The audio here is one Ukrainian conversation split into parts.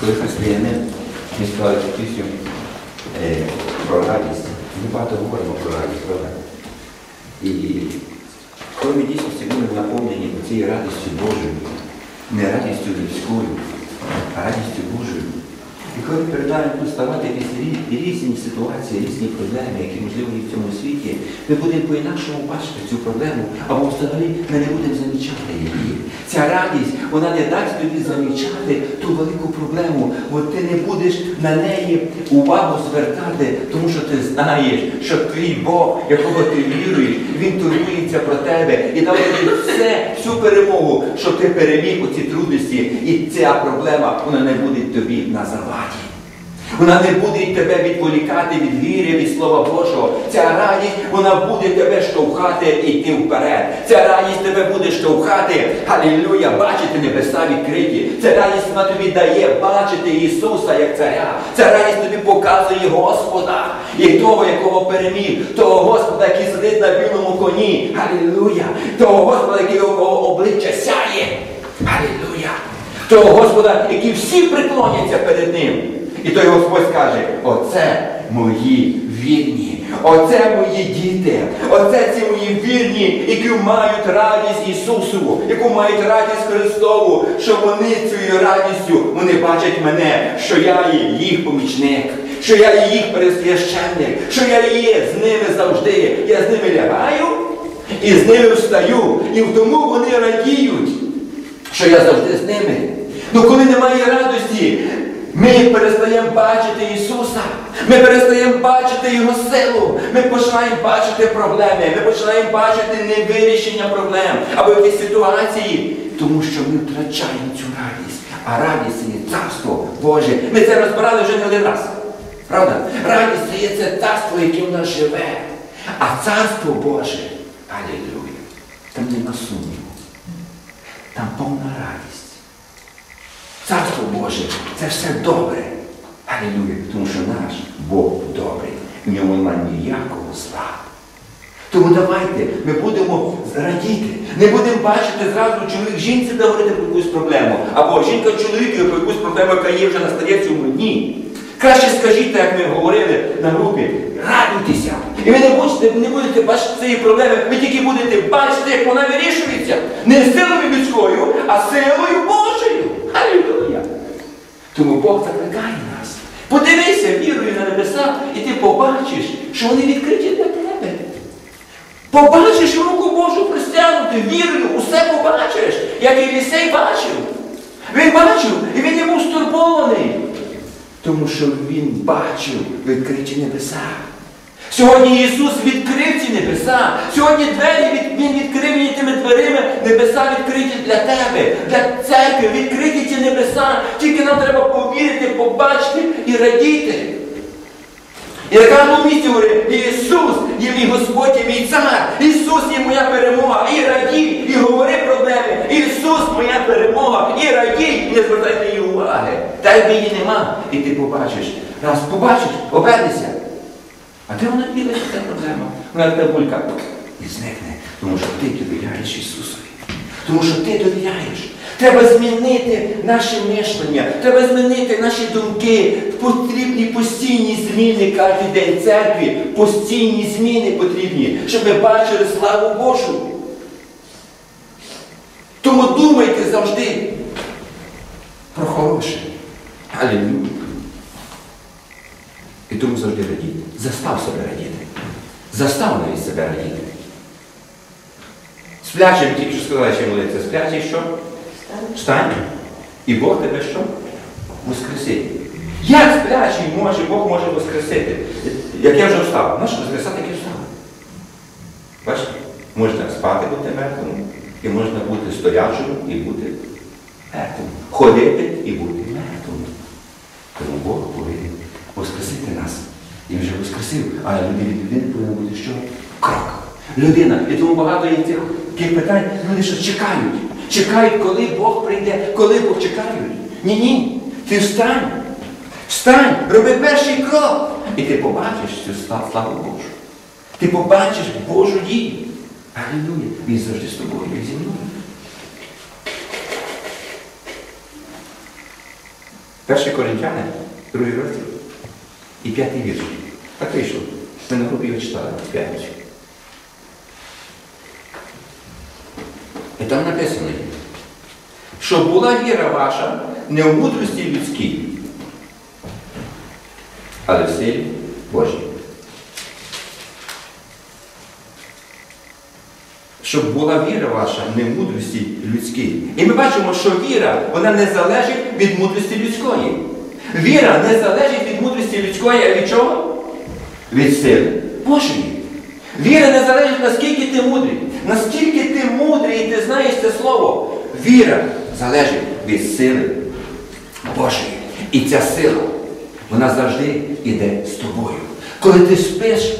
Коли християнин ми цю пісню е, про радість, ми багато говоримо про радість, правда? І коли ми дійсно сьогодні наповнені цією радістю Божою, не радістю людською, а радістю Божою. І коли перед нами будуть ставати різні ситуації, різні проблеми, які можливо є в цьому світі, ми будемо по-інакшому бачити цю проблему, або взагалі ми не будемо замічати її. Ця радість, вона не дасть тобі замічати ту велику проблему, бо ти не будеш на неї увагу звертати, тому що ти знаєш, що твій Бог, якого ти віруєш, він турбується про тебе і дав тобі все, всю перемогу, щоб ти переміг оці трудності, і ця проблема вона не буде тобі на заваді. Вона не буде тебе відволікати від віри, від Слова Божого. Ця радість, вона буде тебе штовхати і йти вперед. Ця радість тебе буде штовхати, халілюя, бачити небеса відкриті. Ця радість вона тобі дає бачити Ісуса як царя. Ця радість тобі показує Господа і того, якого переміг, того Господа, який сидить на білому коні. Халілюя! Того Господа, який його обличчя сяє. Халілюя! Того Господа, які всі преклоняться перед Ним. І той Господь скаже, оце мої вірні, оце мої діти, оце ці мої вірні, які мають радість Ісусу, яку мають радість Христову, що вони цією радістю вони бачать мене, що я є їх помічник, що я є їх пересвященник, що я є з ними завжди. Я з ними лягаю і з ними встаю. І тому вони радіють що я завжди з ними. Ну коли немає радості, ми перестаємо бачити Ісуса, ми перестаємо бачити Його силу, ми починаємо бачити проблеми, ми починаємо бачити невирішення проблем або якісь ситуації, тому що ми втрачаємо цю радість. А радість є царство Боже. Ми це розбирали вже не один раз. Правда? Радість це є це царство, яке в нас живе. А царство Боже, алілюя, там нема сумніву. Там повна радість. Царство Боже це все добре. Алілуя. Тому що наш Бог добрий. В ньому немає ніякого зла. Тому давайте ми будемо радіти. Не будемо бачити зразу чоловік жінці говорити про якусь проблему, або жінка чоловіку про якусь проблему, яка є вже на стається в дні. Краще скажіть, як ми говорили на групі, радуйтеся. І ви не будете, не будете бачити цієї проблеми, ви тільки будете бачити, як вона вирішується. Не силою людською, а силою Божою. Тому Бог закликає нас. Подивися вірою на небеса, і ти побачиш, що вони відкриті для тебе. Побачиш руку Божу простягнути, вірою, усе побачиш, як і Лісей бачив. Він бачив, і він йому стурбований. Тому що він бачив відкриті небеса. Сьогодні Ісус відкрив ці небеса. Сьогодні двері Він відкрив мені тими дверима. Небеса відкриті для тебе, для церкви, відкриті ці небеса. Тільки нам треба повірити, побачити і радіти. І на кожному місці говорить, Ісус є мій Господь, є мій цар, Ісус є моя перемога. І радій, і говори проблеми. Ісус моя перемога. І радій, і не звертай її уваги. Та й її нема. І ти побачиш. Раз побачиш, обернися. А де вона ділиться ця проблема? Вона тебе булька і зникне. Тому що ти довіряєш Ісусові. Тому що ти довіряєш. Треба змінити наше мишлення, треба змінити наші думки. Потрібні постійні зміни кожен день церкві. Постійні зміни потрібні, щоб ми бачили славу Божу. Тому думайте завжди про хороше. Алілюя. І тому завжди радіти. Застав себе радіти. Застав навіть себе радіти. Сплячим, тільки що сказали, що молиться, сплячий що? Встань. І Бог тебе що? Воскресить. Як сплячий може, Бог може воскресити? Як я вже встав. Знаєш, воскресати, як я встав. Бачите? Можна спати бути мертвим, і можна бути стоячим і бути мертвим. Ходити і бути мертвим. Тому Бог повинен воскресити нас. І вже воскресив, але люди від людини повинен бути що? Крок. Людина. І тому багато є цих таких питань, люди що чекають. Чекають, коли Бог прийде, коли Бог чекають. Ні, ні. Ти встань. Встань, роби перший крок. І ти побачиш цю сла- славу Божу. Ти побачиш Божу дію. Алілуя. Він завжди з тобою, як зі мною. Перший Коринтяни, другий розділ і п'ятий вірш. Так вийшло. Ми на групі його читали в п'ятницю. І там написано, що була віра ваша не в мудрості людській, але в силі Божій. Щоб була віра ваша не в мудрості людській. І ми бачимо, що віра вона не залежить від мудрості людської. Віра не залежить від мудрості людської, а від чого? Від сили Божої. Віра не залежить, наскільки ти мудрий. Наскільки ти мудрий і ти знаєш це слово. Віра залежить від сили Божої. І ця сила, вона завжди йде з тобою. Коли ти спиш,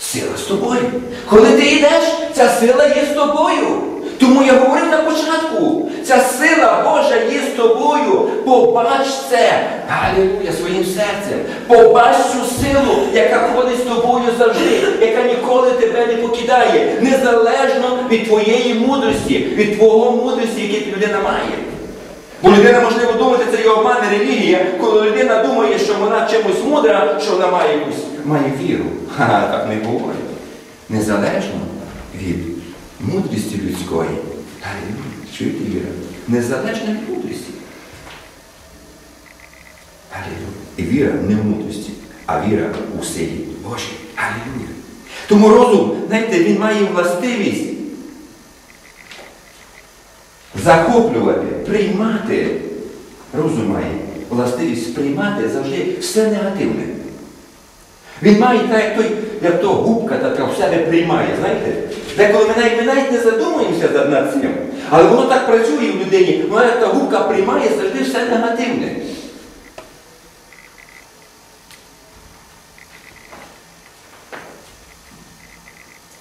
сила з тобою. Коли ти йдеш, ця сила є з тобою. Тому я говорив на початку, ця сила Божа є з тобою. Побач це, Галілуя, своїм серцем. Побач цю силу, яка ходить з тобою завжди, яка ніколи тебе не покидає, незалежно від твоєї мудрості, від твого мудрості, яку людина має. Бо людина, можливо, думати, це є обман релігія, коли людина думає, що вона чимось мудра, що вона має якусь має віру. Ха, так не говорить. Незалежно від мудрості людської. Чуєте віра? Незалежно від мудрості. І віра не в мудрості, а віра у силі Божій. Алілуя. Тому розум, знаєте, він має властивість захоплювати, приймати. Розум має властивість приймати завжди все негативне. Він має так, як той, як то губка така в себе приймає, знаєте? Деколи ми навіть, ми навіть не задумуємося над цим. Але воно так працює в людині, воно як та губка приймає завжди все негативне.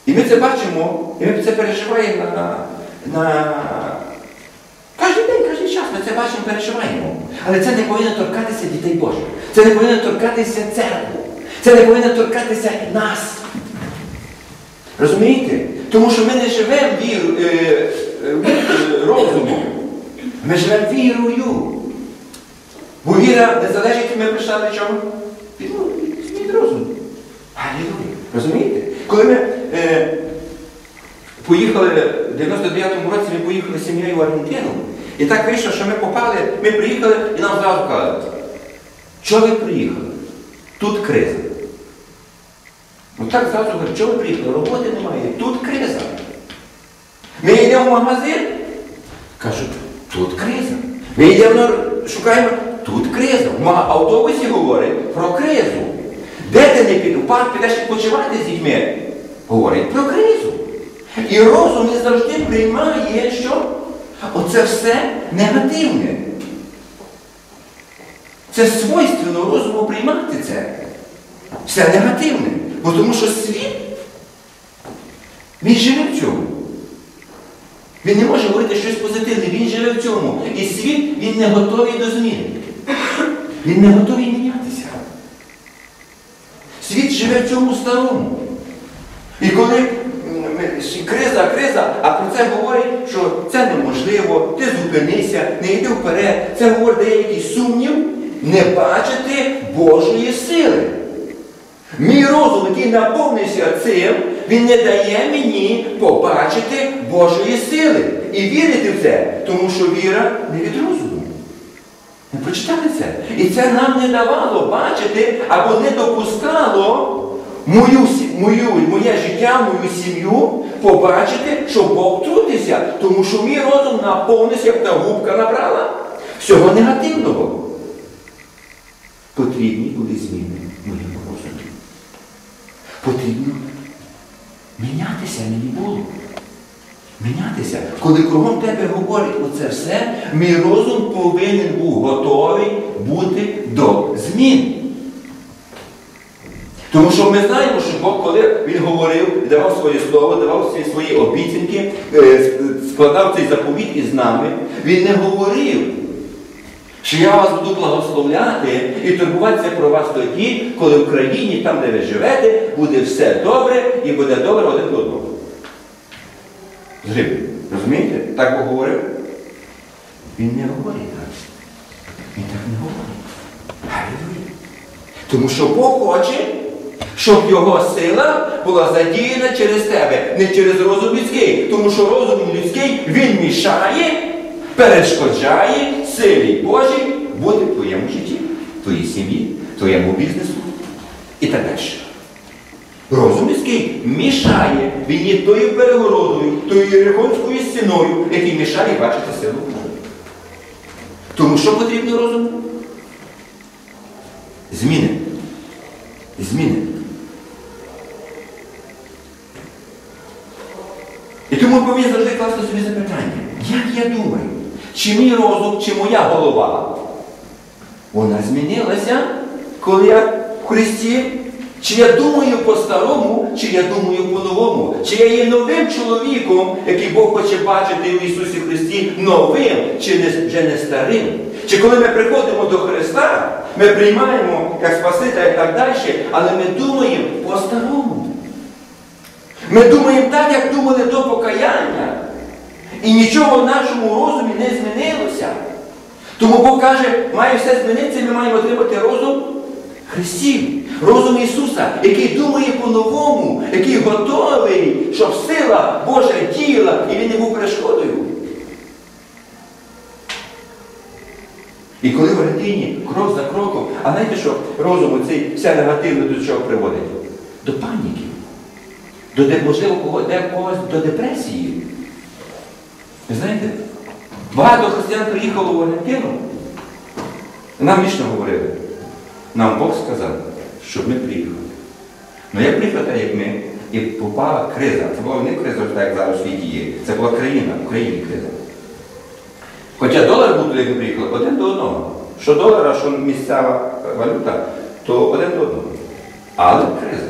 І ми це бачимо, і ми це переживаємо на, на кожен день, кожен час. Ми це бачимо, переживаємо. Але це не повинно торкатися дітей Божих. Це не повинно торкатися церкви. Це не повинно торкатися нас. Розумієте? Тому що ми не живемо віру, е, е, е, розумом. Ми живемо вірою. Бо віра не залежить, ми прийшли до чого? Від, від, від розуму. Алілуя. Розумієте? Коли ми е, поїхали в 99-му році, ми поїхали з сім'єю в Аргентину. І так вийшло, що ми попали, ми приїхали і нам зразу кажуть, що ви приїхали? Тут криза. Ну так зразу говорять, що ви приїхали? Роботи немає, тут магазин, кажуть, тут криза. Ми йдемо, шукаємо, тут криза. В автобусі говорить про кризу. Де ти не піду? Парк підеш відпочивати з дітьми? Говорить про кризу. І розум не завжди приймає, що оце все негативне. Це свойственно розуму приймати це. Все негативне. Бо тому що світ, він живе. Він не може говорити щось позитивне, він живе в цьому. І світ, він не готовий до змін. Він не готовий мінятися. Світ живе в цьому старому. І коли криза, криза, а про це говорить, що це неможливо, ти зупинися, не йди вперед. Це говорить, дає якийсь сумнів, не бачити Божої сили. Мій розум, який наповнився цим, він не дає мені побачити Божої сили і вірити в це, тому що віра не від розуму. Ми прочитали це. І це нам не давало бачити або не допускало мою, мою, моє життя, мою сім'ю побачити, що Бог трудиться, тому що мій розум наповнився, як та губка набрала всього негативного. Потрібні були зміни моєму розумі. Потрібно мінятися мені було. Мінятися. Коли кругом тебе говорить оце все, мій розум повинен був готовий бути до змін. Тому що ми знаємо, що Бог, коли Він говорив, давав своє слово, давав всі свої обіцянки, складав цей заповіт із нами, Він не говорив, що я вас буду благословляти і турбуватися про вас тоді, коли в країні, там, де ви живете, буде все добре і буде добре один до одного. з. Розумієте? Так Бог говорив? Він не говорить так. Він так не говорить. Алілуя. Тому що Бог хоче, щоб його сила була задіяна через тебе, не через розум людський. Тому що розум людський він мішає, перешкоджає силі Божій бути в твоєму житті, твоїй сім'ї, твоєму бізнесу і так далі. Розум людський мішає, він є тою перегородою, тою єрихонською стіною, який мішає бачити силу Божу. Тому що потрібно розуму? Зміни. Зміни. І тому повинні завжди класти собі запитання. Як я думаю, чи мій розум, чи моя голова, вона змінилася, коли я в Христі? Чи я думаю по-старому, чи я думаю по-новому? Чи я є новим чоловіком, який Бог хоче бачити в Ісусі Христі, новим, чи не, вже не старим? Чи коли ми приходимо до Христа, ми приймаємо як Спасителя і так далі, але ми думаємо по-старому. Ми думаємо так, як думали до покаяння. І нічого в нашому розумі не змінилося. Тому Бог каже, має все змінитися, ми маємо отримати розум Христів, розум Ісуса, який думає по-новому, який готовий, щоб сила Божа діяла і він не був перешкодою. І коли в ретині крок за кроком, а знаєте, що розум цей вся негативно до чого приводить? До паніки. До, можливо, когось до депресії. Ви знаєте, багато християн приїхало в Аргентину. Нам вічно говорили. Нам Бог сказав, щоб ми приїхали. Ну як приїхали, як ми, і попала криза. Це була не криза, як зараз у світі є. Це була країна, в Україні криза. Хоча долар був туди, як ми приїхали, один до одного. Що долар, а що місцева валюта, то один до одного. Але криза.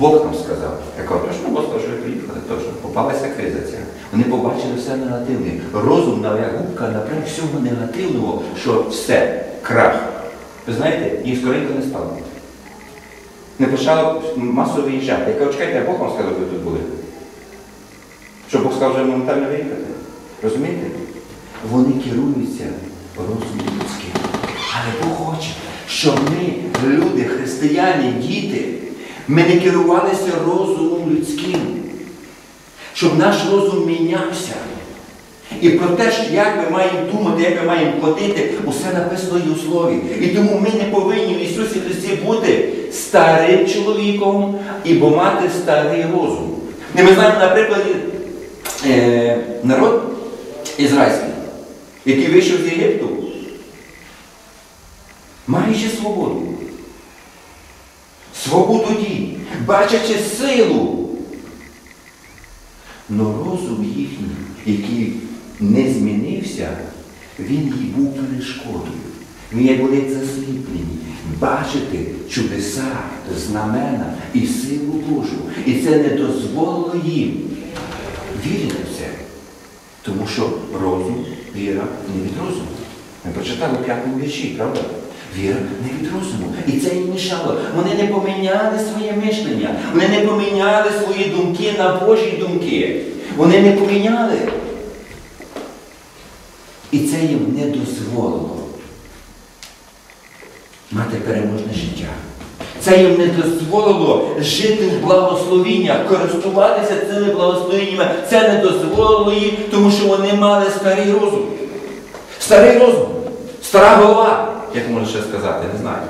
Бог нам сказав, я кажу, точно Бог сказав, що ви приїхали, точно, попалася криза ця. Вони побачили все негативне. Розум на губка напрям всього негативного, що все, крах. Ви знаєте, їх скоренько не стало. Не почало масово виїжджати. Я кажу, чекайте, а Бог вам сказав, що ви тут були. Що Бог сказав вже моментально виїхати. Розумієте? Вони керуються розумом людським. Але Бог хоче, щоб ми, люди, християни, діти, ми не керувалися розумом людським. Щоб наш розум мінявся. І про те, як ми маємо думати, як ми маємо платити, усе написано і у слові. І тому ми не повинні в Ісусі Христі бути старим чоловіком, ібо мати старий розум. І ми знаємо, наприклад, е, народ ізраїльський, який вийшов з Єгипту, маючи свободу. Свободу дій, бачачи силу. Но розум їхній, який не змінився, він їй був перешкодою. Як були засліплені, бачити чудеса, знамена і силу Божу. І це не дозволило їм вірити в це. Тому що розум, віра не від розуму. Ми прочитали в п'ятому вірші, правда? Віра не від розуму. І це їм мішало. Вони не поміняли своє мишлення, вони не поміняли свої думки на Божі думки. Вони не поміняли. І це їм не дозволило мати переможне життя. Це їм не дозволило жити в благословіннях, користуватися цими благословеннями. Це не дозволило їм, тому що вони мали старий розум. Старий розум, стара голова, як можна ще сказати, не знаю.